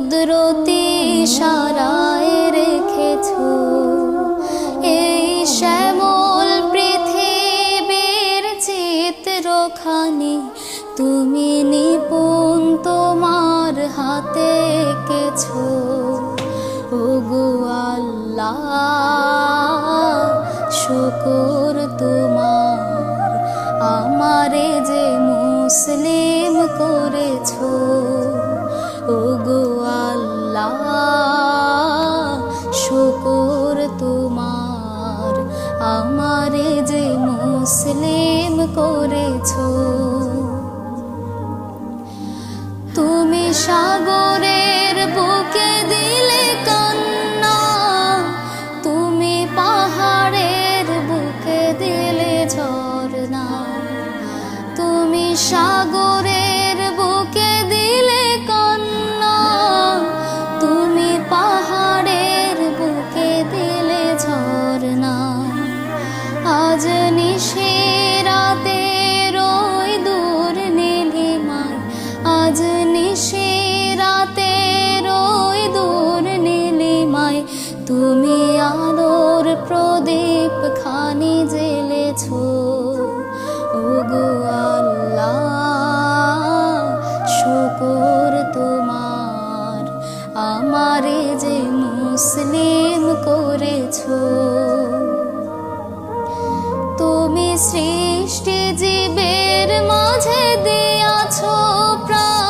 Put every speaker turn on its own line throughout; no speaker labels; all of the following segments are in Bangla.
কুদরতি সারায় রেখেছ। এই শ্যামল পৃথিবীর চিত্রখানি, তুমি নিপুণ তোমার হাতে কেছ ওগো আল্লাহ, শুকুর তোমার, আমারে যে মুসলিম করেছ। শুকুর তোমার আমারে যে মুসলিম করেছ। তুমি আলোর প্রদীপ খানি জেলেছো ওগো শুকর তোমার। আমারে যে মুসলিম করেছ। তুমি সৃষ্টি জীবের মাঝে দিয়াছো প্রাণ।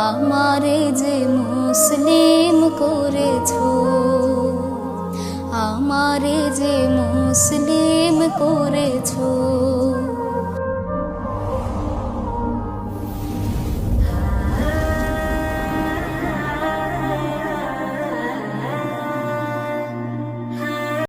আমারে যে মুসলিম করেছ আমারে যে মুসলিম করেছ